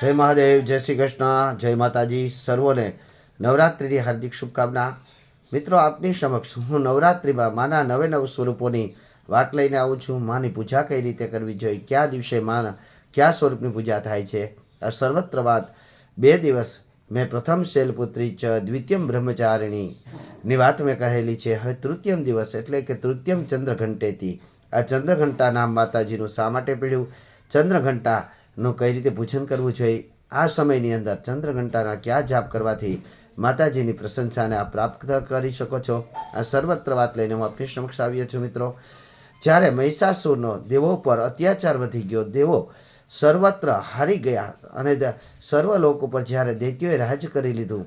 જય મહાદેવ, જય શ્રી કૃષ્ણ, જય માતાજી સર્વોને નવરાત્રિની હાર્દિક શુભકામના. મિત્રો, આપની સમક્ષ હું નવરાત્રિમાં માના નવે નવ સ્વરૂપોની વાત લઈને આવું છું. માની પૂજા કઈ રીતે કરવી જોઈએ? કયા દિવસે માના, કયા સ્વરૂપની પૂજા થાય છે? આ સર્વત્ર વાત બે દિવસ મેં પ્રથમ શૈલપુત્રી ચ દ્વિતીયમ બ્રહ્મચારિણીની વાત મેં કહેલી છે. હવે તૃતીયમ દિવસ એટલે કે તૃતીયમ ચંદ્રઘંટેથી. આ ચંદ્રઘંટા નામ માતાજીનું શા માટે પીડ્યું? ચંદ્રઘંટાનું કઈ રીતે પૂજન કરવું જોઈએ? આ સમયની અંદર ચંદ્રઘંટાના કયા જાપ કરવાથી માતાજીની પ્રશંસાને આપ પ્રાપ્ત કરી શકો છો? આ સર્વત્ર વાત લઈને હું આપની સમક્ષ આવ્યો છું મિત્રો. જ્યારે મહિષાસુરનો દેવો પર અત્યાચાર વધી ગયો, દેવો સર્વત્ર હારી ગયા અને સર્વ લોકો ઉપર જ્યારે દૈત્યોએ રાજ કરી લીધું,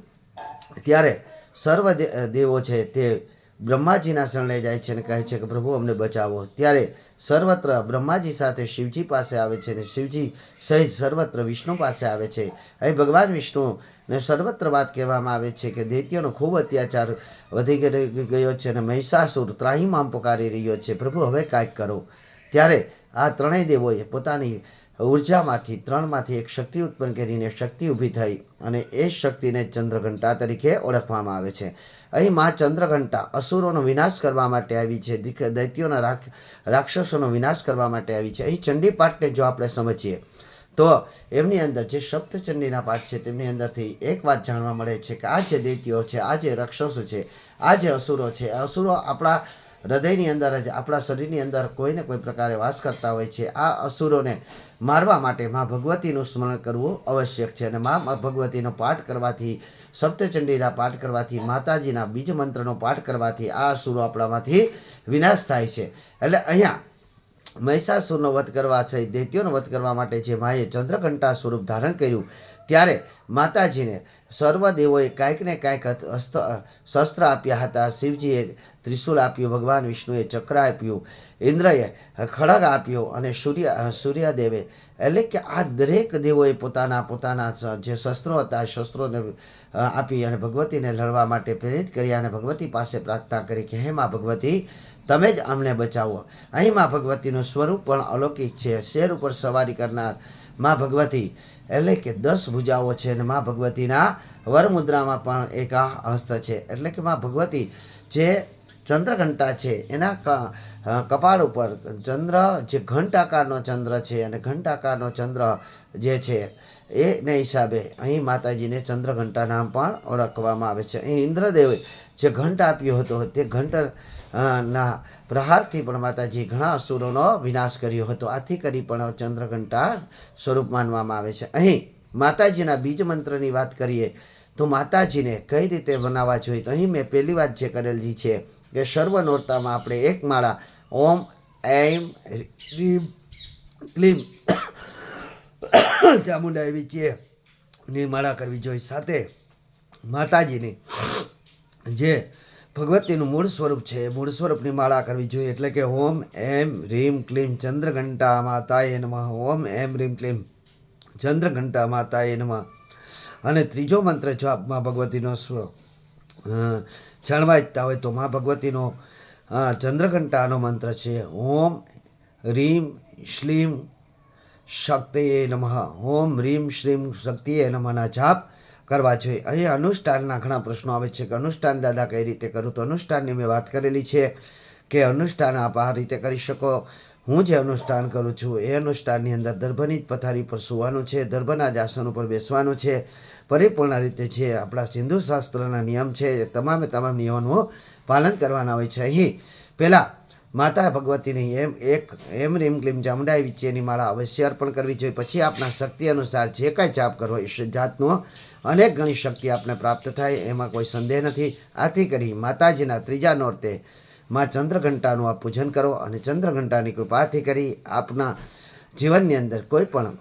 ત્યારે સર્વ દેવો છે તે બ્રહ્માજીના શરણે જાય છે અને કહે છે કે, પ્રભુ, અમને બચાવો. ત્યારે સર્વત્ર બ્રહ્માજી સાથે શિવજી પાસે આવે છે અને શિવજી સહિત સર્વત્ર વિષ્ણુ પાસે આવે છે. અહીં ભગવાન વિષ્ણુને સર્વત્ર વાત કહેવામાં આવે છે કે, દૈત્યોનો ખૂબ અત્યાચાર વધી ગયો- છે અને મહિષાસુર ત્રાહીમામ પુકારી રહ્યો છે. પ્રભુ, હવે કાંઈક કરો. ત્યારે આ ત્રણેય દેવોએ પોતાની ઉર્જામાંથી, ત્રણમાંથી એક શક્તિ ઉત્પન્ન કરીને શક્તિ ઊભી થઈ અને એ શક્તિને ચંદ્રઘંટા તરીકે ઓળખવામાં આવે છે. અહીં મા ચંદ્રઘંટા અસુરોનો વિનાશ કરવા માટે આવી છે દૈત્યોના રાક્ષ રાક્ષસોનો વિનાશ કરવા માટે આવી છે. અહીં ચંડી પાઠને જો આપણે સમજીએ, તો એમની અંદર જે સપ્તચંડીના પાઠ છે, તેમની અંદરથી એક વાત જાણવા મળે છે કે આ જે દૈત્યો છે, આ જે રાક્ષસો છે, આ જે અસુરો છે, અસુરો આપણા હૃદયની અંદર જ આપણા શરીરની અંદર કોઈને કોઈ પ્રકારે વાસ કરતા હોય છે, આ અસુરોને મારવા માટે મા ભગવતીનું સ્મરણ કરવું આવશ્યક છે. અને મા ભગવતીનો પાઠ કરવાથી, સપ્તચંડીના પાઠ કરવાથી, માતાજીના બીજ મંત્રનો પાઠ કરવાથી આ અસુરો આપણામાંથી વિનાશ થાય છે. એટલે અહીંયા મહિષાસુરનો વધ કરવા છે, દૈત્યોનો વધ કરવા માટે જે માએ ચંદ્રઘંટા સ્વરૂપ ધારણ કર્યું ત્યારે માતાજીને સર્વ દેવોએ કાંઈક ને કાંઈક હસ્ત શસ્ત્ર આપ્યા હતા. શિવજીએ ત્રિશુલ આપ્યું, ભગવાન વિષ્ણુએ ચક્ર આપ્યું, ઇન્દ્રએ ખડગ આપ્યો અને સૂર્ય સૂર્યદેવે એટલે કે આ દરેક દેવોએ પોતાના પોતાના જે શસ્ત્રો હતા શસ્ત્રોને આપી અને ભગવતીને લડવા માટે પ્રેરિત કર્યા અને ભગવતી પાસે પ્રાર્થના કરી કે, હે માં ભગવતી, તમે જ અમને બચાવો. અહીં માં ભગવતીનું સ્વરૂપ પણ અલૌકિક છે. શેર ઉપર સવારી કરનાર માં ભગવતી. એટલે કે દસ ભુજાઓ છે અને મા ભગવતીના વરમુદ્રામાં પણ એક આ હસ્ત છે. એટલે કે મા ભગવતી જે ચંદ્રઘંટા છે, એના કપાળ ઉપર ચંદ્ર, જે ઘંટાકારનો ચંદ્ર છે અને ઘંટાકારનો ચંદ્ર જે છે, એને હિસાબે અહીં માતાજીને ચંદ્રઘંટા નામ પણ ઓળખવામાં આવે છે. અહીં ઇન્દ્રદેવે જે ઘંટ આપ્યો હતો, તે ઘંટ ના. પ્રહારથી પણ માતાજી ઘણા અસુરોનો વિનાશ કર્યો હતો. આથી કરી પણ ચંદ્રઘંટા સ્વરૂપ માનવામાં આવે છે. અહીં માતાજીના બીજ મંત્રની વાત કરીએ તો માતાજીને કઈ રીતે બનાવવા જોઈએ? તો અહીં મેં પહેલી વાત જે કરેલી છે કે સર્વનોરતામાં આપણે એક માળા ઓમ, એમ, રીમ, ક્લીમ ચામુંડા એવી છે ની માળા કરવી જોઈએ. સાથે માતાજીની જે ભગવતીનું મૂળ સ્વરૂપ છે. મૂળ સ્વરૂપની માળા કરવી જોઈએ એટલે કે ઓમ, એમ, રીમ, ક્લીમ, ચંદ્રઘંટા માતાએ નમઃ. ઓમ, એમ, રીમ, ક્લીમ, ચંદ્રઘંટા માતાએ નમઃ. અને ત્રીજો મંત્ર જો આપ મા ભગવતીનો સ્વ જાણવા ઈચ્છતા હોય તો મા ભગવતીનો ચંદ્રઘંટાનો મંત્ર છે. ઓમ, રીમ, શ્લીમ શક્તિએ નમઃ. ઓમ, રીમ શ્રીમ શક્તિએ નમઃના જાપ. કરવા જોઈએ. અહીં અનુષ્ઠાનના ઘણા પ્રશ્નો આવે છે કે અનુષ્ઠાન દાદા કઈ રીતે કરું? તો અનુષ્ઠાનની મેં વાત કરેલી છે કે અનુષ્ઠાન આપ આ રીતે કરી શકો. હું જે અનુષ્ઠાન કરું છું એ અનુષ્ઠાનની અંદર દર્ભની જ પથારી પર સુવાનું છે, દર્ભના જ આસન ઉપર બેસવાનું છે. પરિપૂર્ણ રીતે જે આપણા સિંધુ શાસ્ત્રના નિયમ છે એ તમામે તમામ નિયમોનું પાલન કરવાના હોય છે અહીં. પહેલાં માતા ભગવતીની એમ એક એમ રીમ ક્લીમ ચામુંડાઈ વિચેની માળા અવશ્ય અર્પણ કરવી જોઈએ. પછી આપણા શક્તિ અનુસાર જે કાંઈ જાપ કરવો એ જાતનો અનેક ગણી શક્તિ આપને પ્રાપ્ત થાય, એમાં કોઈ સંદેહ નથી. આથી કરી માતાજીના ત્રીજા નોરતે માં ચંદ્રઘંટાનું આ પૂજન કરો અને ચંદ્રઘંટાની કૃપાથી કરી આપના જીવનની અંદર કોઈ પણ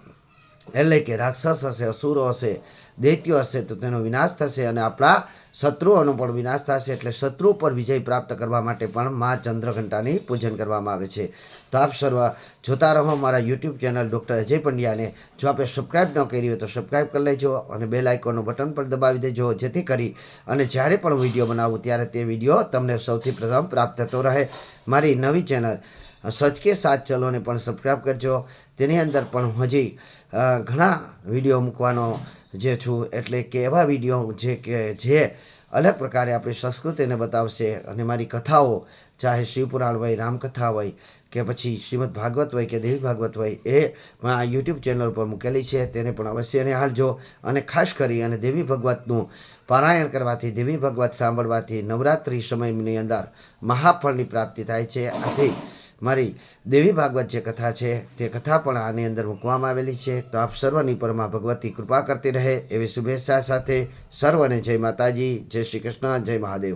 એટલે કે રાક્ષસ હશે, અસુરો હશે દૈત્યો હશે તો તેનો વિનાશ થશે અને આપણા શત્રુઓનો પણ વિનાશ થશે એટલે શત્રુ પર વિજય પ્રાપ્ત કરવા માટે પણ મા ચંદ્રઘંટાની પૂજન કરવામાં આવે છે. તો આપ સર્વ જોતા રહો મારા યુટ્યુબ ચેનલ ડૉક્ટર અજય પંડ્યાને. જો આપે સબસ્ક્રાઈબ ન કરી હોય તો સબસ્ક્રાઈબ કરી લેજો અને બેલ આઇકોનનું બટન પણ દબાવી દેજો, જેથી કરી અને જ્યારે પણ વીડિયો બનાવું ત્યારે તે વીડિયો તમને સૌથી પ્રથમ પ્રાપ્ત થતો રહે. મારી નવી ચેનલ સચકે સાથ ચલોને પણ સબસ્ક્રાઈબ કરજો. તેની અંદર પણ હજી ઘણા વીડિયો મૂકવાનો જે છું એટલે કે એવા વીડિયો જે કે, જે અલગ પ્રકારે આપણી સંસ્કૃતિને બતાવશે અને મારી કથાઓ, ચાહે શિવપુરાણ હોય, રામકથા હોય, કે પછી શ્રીમદ ભાગવત હોય, કે દેવી ભાગવત હોય, એ આ યુટ્યુબ ચેનલ પર મૂકેલી છે, તેને પણ અવશ્ય નિહાળજો અને ખાસ કરી અને દેવી ભગવતનું પારાયણ કરવાથી, દેવી ભગવત સાંભળવાથી નવરાત્રિ સમયની અંદર મહાફળની પ્રાપ્તિ થાય છે. આથી મારી દેવી ભાગવત જે કથા છે, તે કથા પણ આની અંદર મૂકવામાં આવેલી છે. તો આપ સર્વની પરમાં ભગવતી કૃપા કરતી રહે એવી શુભેચ્છા સાથે સર્વને જય માતાજી, જય શ્રી કૃષ્ણ, જય મહાદેવ.